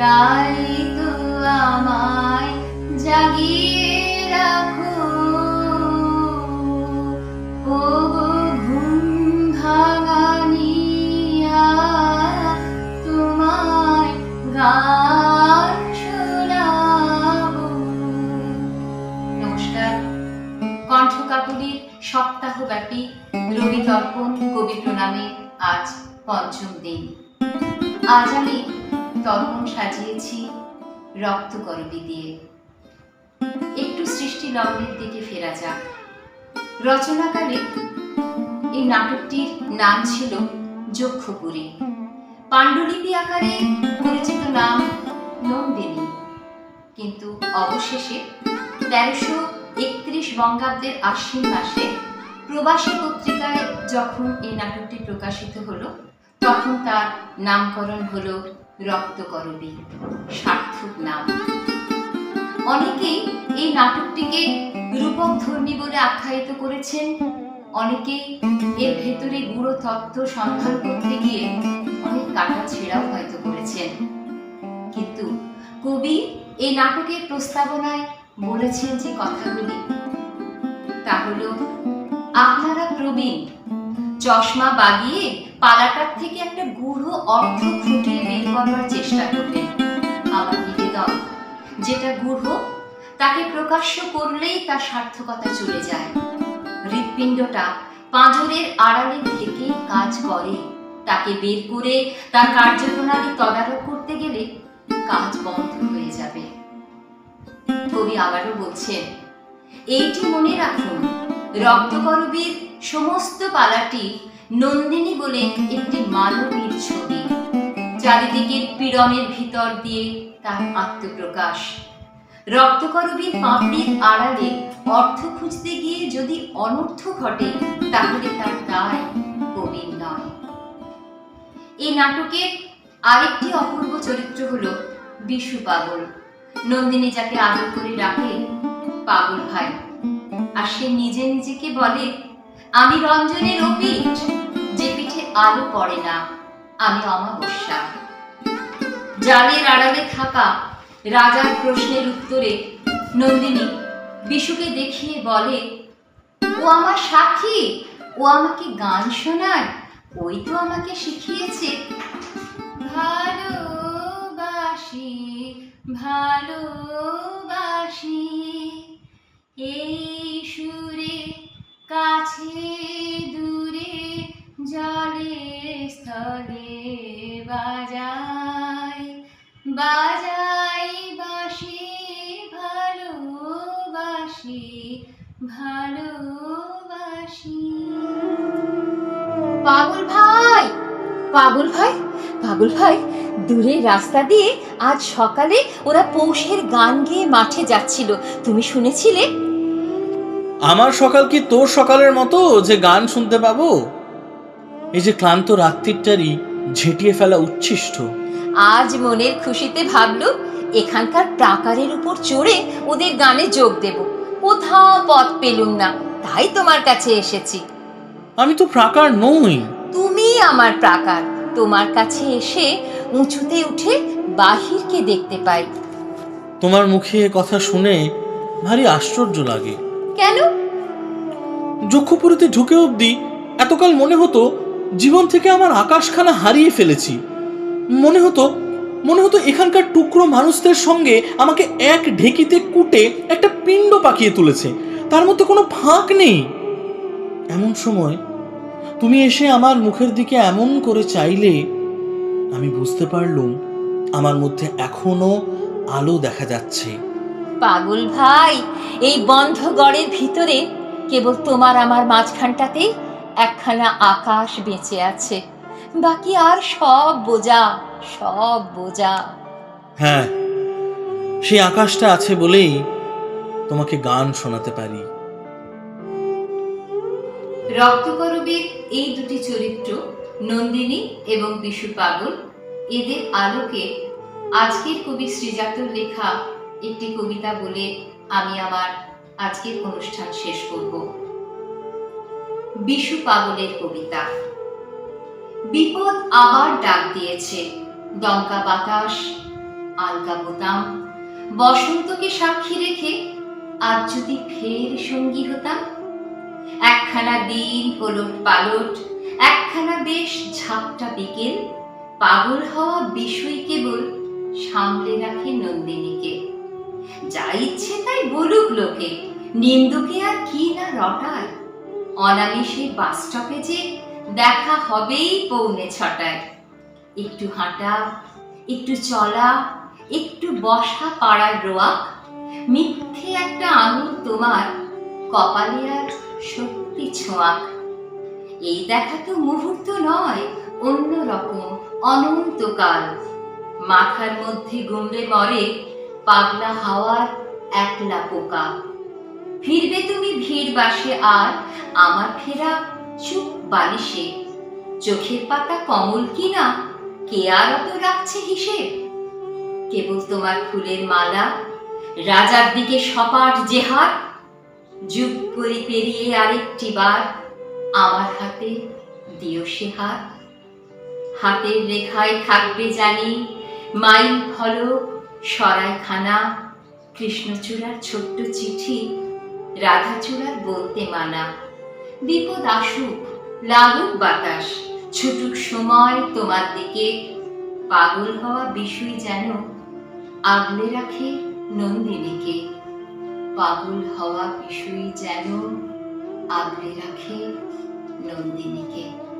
তাই তো আমায় জাগিয়ে রাখো। ও ঘুম ভাঙানিয়া, তোমায় গান শোনাবো। নমস্কার। কণ্ঠকাপুরীর সপ্তাহব্যাপী রবি তর্পণ কবি প্রণামে আজ পঞ্চম দিন। আজ আমি তর্পণ সাজিয়েছি রক্তকরবী দিয়ে। একটু সৃষ্টি লগ্নের দিকে ফেরা যাক। রচনাকালে এই নাটকটির নাম ছিল যক্ষপুরী। পাণ্ডুলিপি আকারে পরিচিত নাম নন্দিনী। কিন্তু অবশেষে তেরোশো একত্রিশ বঙ্গাব্দের আশ্বিন মাসে প্রবাসী পত্রিকায় যখন এই নাটকটি প্রকাশিত হলো, তখন তার নামকরণ হলো রক্তকরবী সার্থক নাম। অনেকেই এই নাটকটিকে রূপক ধর্মী বলে আখ্যায়িত করেছেন, অনেকেই এর ভেতরে গুঁড়ো তত্ত্ব সন্ধান করতে গিয়ে অনেক কাটা ছেঁড়াও হয়তো করেছেন। কিন্তু কবি এই নাটকের প্রস্তাবনায় বলেছেন যে কথাগুলি তা হলো আপনারা প্রবীণ চশমা বাগিয়ে পালাটার থেকে একটা গূঢ় অর্থ ফুটিয়ে বের করবার চেষ্টা করবেন আমার নিবেদন যেটা গূঢ় তাকে প্রকাশ্য করলেই তার সার্থকতা চলে যায়। হৃৎপিণ্ডটা পাঁজরের আড়ালে থেকেই কাজ করে। তাকে বের করে তার কার্যপ্রণালী তদারক করতে গেলে কাজ বন্ধ হয়ে যাবে। কবি আবারও বলছেন, এইটি মনে রাখুন রক্তকরবীর সমস্ত পালাটি নন্দিনী বলে একটি মানবীর ছবি। চারিদিকের পীড়নের ভিতর দিয়ে তার আত্মপ্রকাশ। রক্তকরবীর পাপড়ির আড়ালে অর্থ খুঁজতে গিয়ে যদি অনর্থ ঘটে, তাহলে তার দায় কবির নয়। এই নাটকের আরেকটি অপূর্ব চরিত্র হল বিশু পাগল। নন্দিনী যাকে আদর করে ডাকে পাগল ভাই। আর সে নিজে নিজেকে বলে, আমি রঞ্জনের অপিঠ যে পিঠে আলো পড়ে না, আমি অমাবস্যা। জালের আড়ালে থাকা রাজার প্রশ্নের উত্তরে নন্দিনী বিশুকে দেখিয়ে বলে, ও আমার সাক্ষী ও আমাকে গান শোনায়, ওই তো আমাকে শিখিয়েছে। ভালোবাসি ভালোবাসি এই সুরে, কাছে দূরে, জলে, স্থলে বাজাই বাজাই বাসি, ভালোবাসি ভালোবাসি। পাগল ভাই পাগল ভাই পাগল ভাই দূরের রাস্তা দিয়ে আজ সকালে ওরা পৌষের গান গেয়ে মাঠে যাচ্ছিল। তুমি শুনেছিলে? আমার সকাল কি তোর সকালের মতো যে গান শুনতে পাবো? এই যে ক্লান্ত রাত্রিটারই ঝেঁটিয়ে ফেলা উচ্ছিষ্ট। আজ মনের খুশিতে ভাবলু এখানকার প্রাকারের উপর চড়ে ওদের গানে যোগ দেব। কোথাও পথ পেলুম না তাই তোমার কাছে এসেছি। আমি তো প্রাকার নই। তুমি আমার প্রাকার তোমার কাছে এসে উঁচুতে উঠে বাহিরকে দেখতে পাই। তোমার মুখে কথা শুনে ভারী আশ্চর্য লাগে। কেন? যক্ষপুরীতে ঢুকে অবধি এতকাল মনে হতো জীবন থেকে আমার আকাশখানা হারিয়ে ফেলেছি। মনে হতো মনে হতো এখানকার টুকরো মানুষদের সঙ্গে আমাকে এক ঢেকিতে কুটে একটা পিণ্ড পাকিয়ে তুলেছে। তার মধ্যে কোনো ফাঁক নেই। এমন সময় তুমি এসে আমার মুখের দিকে এমন করে চাইলে, আমি বুঝতে পারলুম আমার মধ্যে এখনও আলো দেখা যাচ্ছে। পাগল ভাই এই বন্ধ গড়ের ভিতরে কেবল তোমার আমার মাঝখানটাতেই একখানা আকাশ বেঁচে আছে। বাকি আর সব বোঝা সব বোঝা। হ্যাঁ সেই আকাশটা আছে বলেই তোমাকে গান শোনাতে পারি। রক্তকরবীর এই দুটি চরিত্র নন্দিনী এবং বিশু পাগল এদের আলোকে আজকের কবি শ্রীজাতর লেখা একটি কবিতা বলে আমি আমার আজকের অনুষ্ঠান শেষ করব। বিশু পাগলের কবিতা। বিপদ আবার ডাক দিয়েছে, দমকা বাতাস, আলগা বোতাম। বসন্তকে সাক্ষী রেখে আজ যদি ফের সঙ্গী হতাম? একখানা দিন ওলট পালট, একখানা বেশ ঝাপটা বিকেল। পাগল হওয়া বিষয় কেবল সামলে রাখে নন্দিনীকে। যা ইচ্ছে তাই বলুক লোকে। নিন্দুকে আর কি না রটায়? অনামিষে বাস স্টপে যে দেখা হবেই পৌনে ছটায়। একটু হাঁটা, একটু চলা, একটু বসা পাড়ার রোয়া মিথ্যে একটা আঙুল তোমার, কপালে আর সত্যি ছোঁয়া এই দেখা তো মুহূর্ত নয় অন্য রকম অনন্তকাল। মাথার মধ্যে গুমড়ে মরে পাগলা হাওয়ার একলা পোকা। ফিরবে তুমি ভিড় বাসে আর, আমার ফেরা চুপ বালিশে। চোখের পাতা কমল কিনা, কে আর অত রাখছে হিসেব? কেবল তোমার ফুলের মালা, রাজার দিকে সপাট যে হাত, যুগ করে পেরিয়ে আরেকটি বার, আমার হাতে দিও সে হাত। হাতের রেখায় থাকবে জানি মাইল ফলক সরাইখানা, কৃষ্ণচূড়ার ছোট্ট চিঠি, রাধাচূড়ার বলতে মানা। বিপদ আসুক, লাগুক বাতাস, ছুটুক সময় তোমার দিকে। পাগল হওয়া বিষয় যেন আগলে রাখে নন্দিনীকে। পাগল হওয়া বিষয় যেন আগলে রাখে নন্দিনীকে।